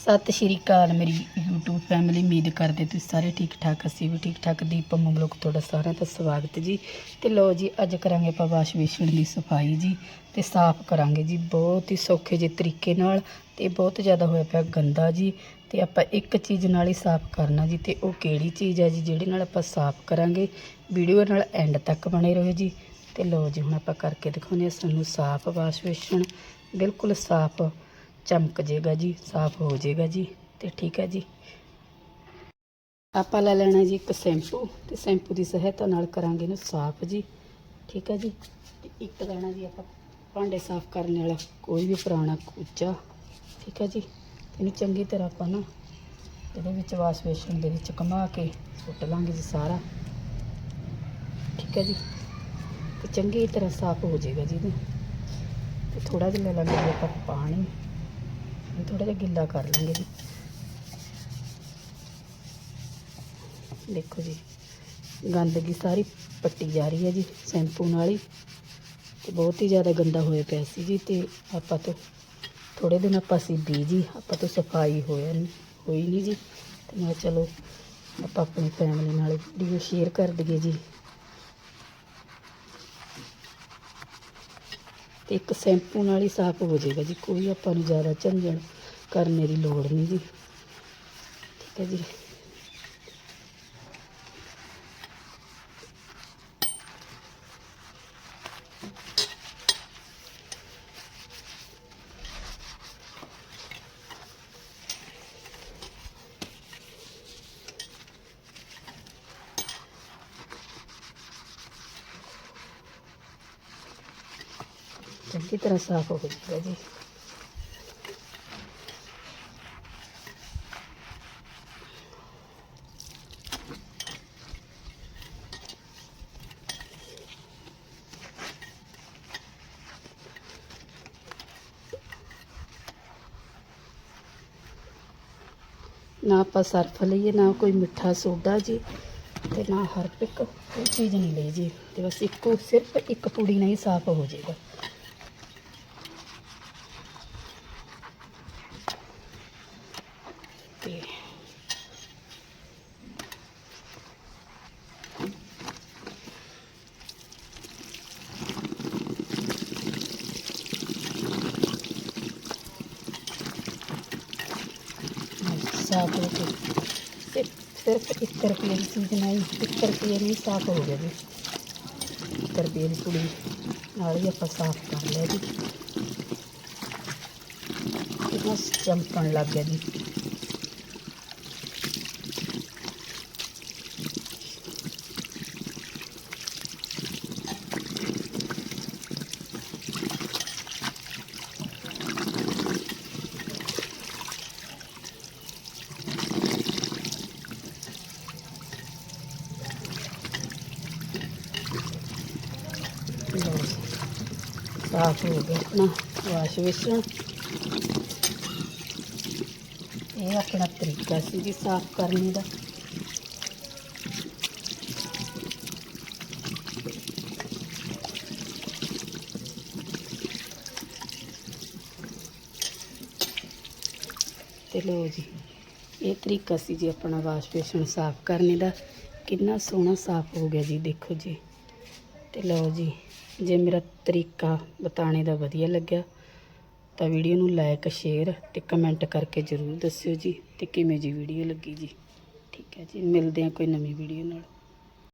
ਸਤਿ ਸ਼੍ਰੀ ਅਕਾਲ ਮੇਰੀ YouTube family ਉਮੀਦ ਕਰਦੇ ਤੁਸੀਂ ਸਾਰੇ ਠੀਕ ਠਾਕ, ਅਸੀਂ ਵੀ ਠੀਕ ਠਾਕ। ਦੀਪ ਮਮਲੋਕ ਤੁਹਾਡਾ ਸਾਰਿਆਂ ਦਾ ਸਵਾਗਤ ਜੀ। ਤੇ ਲੋ ਜੀ, ਅੱਜ ਕਰਾਂਗੇ ਆਪਾਂ ਵਾਸ਼ ਬੇਸਿਨ ਦੀ ਸਫ਼ਾਈ ਜੀ, ਤੇ ਸਾਫ਼ ਕਰਾਂਗੇ ਜੀ ਬਹੁਤ ਹੀ ਸੌਖੇ ਜਿਹੇ ਤਰੀਕੇ ਨਾਲ, ਤੇ ਬਹੁਤ ਜ਼ਿਆਦਾ ਹੋਇਆ ਪਿਆ ਗੰਦਾ ਜੀ। ਤੇ ਆਪਾਂ ਇੱਕ ਚੀਜ਼ ਨਾਲ ਹੀ ਸਾਫ਼ ਕਰਨਾ ਜੀ, ਤੇ ਉਹ ਕਿਹੜੀ ਚੀਜ਼ ਹੈ ਜੀ, ਜਿਹੜੇ ਨਾਲ ਆਪਾਂ ਸਾਫ਼ ਕਰਾਂਗੇ? ਵੀਡੀਓ ਨਾਲ ਐਂਡ ਤੱਕ ਬਣੇ ਰਹੋ ਜੀ। ਤੇ ਲੋ ਜੀ, ਹੁਣ ਆਪਾਂ ਕਰਕੇ ਦਿਖਾਉਂਦੇ ਹਾਂ ਸਾਨੂੰ ਸਾਫ਼ ਵਾਸ਼ ਬੇਸਿਨ, ਬਿਲਕੁਲ ਸਾਫ਼ ਚਮਕ ਜੇਗਾ ਜੀ, ਸਾਫ਼ ਹੋ ਜੇਗਾ ਜੀ ਤੇ ਠੀਕ ਹੈ ਜੀ। ਆਪਾਂ ਲੈ ਲੈਣਾ ਜੀ ਇੱਕ ਸ਼ੈਂਪੂ ਤੇ ਸ਼ੈਂਪੂ ਦੀ ਸਹਾਇਤਾ ਨਾਲ ਕਰਾਂਗੇ ਇਹਨੂੰ ਸਾਫ਼ ਜੀ, ਠੀਕ ਹੈ ਜੀ। ਤੇ ਇੱਕ ਲੈਣਾ ਜੀ ਆਪਾਂ ਭਾਂਡੇ ਸਾਫ਼ ਕਰਨ ਵਾਲਾ, ਕੋਈ ਵੀ ਪੁਰਾਣਾ ਕੂਚਾ, ਠੀਕ ਹੈ ਜੀ। ਇਹਨੂੰ ਚੰਗੀ ਤਰ੍ਹਾਂ ਆਪਾਂ ਨਾ ਇਹਦੇ ਵਿੱਚ ਵਾਸ਼ ਬੇਸਿਨ ਦੇ ਵਿੱਚ ਘੁਮਾ ਕੇ ਸੁੱਟ ਲਾਂਗੇ ਜੀ ਸਾਰਾ, ਠੀਕ ਹੈ ਜੀ। ਤੇ ਚੰਗੀ ਤਰ੍ਹਾਂ ਸਾਫ਼ ਹੋ ਜਾਏਗਾ ਜੀ ਇਹਨੂੰ। ਤੇ ਥੋੜਾ ਜਿਹਾ ਲੈ ਲਾਂਗੇ ਜੀ ਆਪਾਂ ਪਾਣੀ। ਇਹ ਥੋੜਾ ਜਿਹਾ ਗਿੱਲਾ ਕਰ ਲਾਂਗੇ ਜੀ। ਦੇਖੋ ਜੀ, ਗੰਦਗੀ ਸਾਰੀ ਪੱਟੀ ਜਾ ਰਹੀ ਹੈ ਜੀ, ਸ਼ੈਂਪੂ ਨਾਲ ਹੀ। ਤੇ ਬਹੁਤ ਹੀ ਜ਼ਿਆਦਾ ਗੰਦਾ ਹੋਇਆ ਪਿਆ ਸੀ ਜੀ, ਤੇ ਆਪਾਂ ਤੋਂ ਥੋੜੇ ਦਿਨ ਆਪਾਂ ਸਿੱਧੀ ਜੀ, ਆਪਾਂ ਤੋਂ ਸਫ਼ਾਈ ਹੋਇਆ ਨਹੀਂ ਹੋਈ ਨਹੀਂ ਜੀ। ਤੇ ਮੈਂ ਚਲੋ, ਆਪਾਂ ਆਪਣੀ ਫੈਮਿਲੀ ਨਾਲ ਵੀਡੀਓ ਸ਼ੇਅਰ ਕਰ ਦਈਏ ਜੀ। ਤੇ ਇੱਕ ਸ਼ੈਂਪੂ ਨਾਲ ਹੀ ਸਾਫ਼ ਹੋ ਜਾਏਗਾ ਜੀ, ਕੋਈ ਆਪਾਂ ਨੂੰ ਜ਼ਿਆਦਾ ਝੰਜਣ ਕਰਨੇ ਦੀ ਲੋੜ ਨਹੀਂ ਜੀ। ਠੀਕ ਹੈ ਜੀ। ਚੰਗੀ ਤਰ੍ਹਾਂ ਸਾਫ਼ ਹੋ ਜਾਏਗਾ ਜੀ ਨਾ ਆਪਾਂ ਸਰਫ ਲਈਏ ਨਾ ਕੋਈ ਮਿੱਠਾ ਸੋਡਾ ਜੀ ਤੇ ਨਾ ਹਰਪਿਕ ਕੋਈ ਚੀਜ਼ ਨਹੀਂ ਲਈ ਜੀ ਤੇ ਬਸ ਇੱਕੋ ਸਿਰਫ ਇੱਕ ਪੂੜੀ ਨਾਲ ਹੀ ਸਾਫ਼ ਹੋ ਜਾਏਗਾ ਤੇ ਸਾਫ਼ ਹੋ ਕੇ ਸਿਰਫ ਸਿਰਫ ਇੱਕ ਰੁਪਏ ਦੀ ਚੀਜ਼ ਨਾਲ ਹੀ ਇੱਕ ਰੁਪਏ ਦੀ ਸਾਫ਼ ਹੋ ਗਿਆ ਜੀ। ਇੱਕ ਰੁਪਏ ਦੀ ਕੁੜੀ ਨਾਲ ਹੀ ਆਪਾਂ ਸਾਫ਼ ਕਰ ਲਿਆ ਜੀ। ਕਿੰਨਾ ਚਮਕਣ ਲੱਗ ਗਿਆ ਜੀ। ਲਓ ਜੀ, ਸਾਫ਼ ਹੋ ਗਿਆ। ਆਪਣਾ ਵਾਸ਼ ਬੇਸਿਨ ਇਹ ਆਪਣਾ ਤਰੀਕਾ ਸੀ ਜੀ ਸਾਫ਼ ਕਰਨ ਦਾ ਤੇ ਲੋ ਜੀ ਇਹ ਤਰੀਕਾ ਸੀ ਜੀ ਆਪਣਾ ਵਾਸ਼ ਬੇਸਿਨ ਸਾਫ਼ ਕਰਨ ਦਾ। ਕਿੰਨਾ ਸੋਹਣਾ ਸਾਫ਼ ਹੋ ਗਿਆ ਜੀ ਦੇਖੋ ਜੀ। ਤੇ ਲਓ ਜੀ, ਜੇ ਮੇਰਾ ਤਰੀਕਾ ਬਤਾਣੇ ਦਾ ਵਧੀਆ ਲੱਗਿਆ, ਤਾਂ ਵੀਡੀਓ ਨੂੰ ਲਾਈਕ ਸ਼ੇਅਰ ਤੇ ਕਮੈਂਟ ਕਰਕੇ ਜ਼ਰੂਰ ਦੱਸਿਓ ਜੀ, ਤੇ ਕਿਵੇਂ ਜੀ ਵੀਡੀਓ ਲੱਗੀ ਜੀ? ਠੀਕ ਹੈ ਜੀ, ਮਿਲਦੇ ਹਾਂ ਕੋਈ ਨਵੀਂ ਵੀਡੀਓ ਨਾਲ।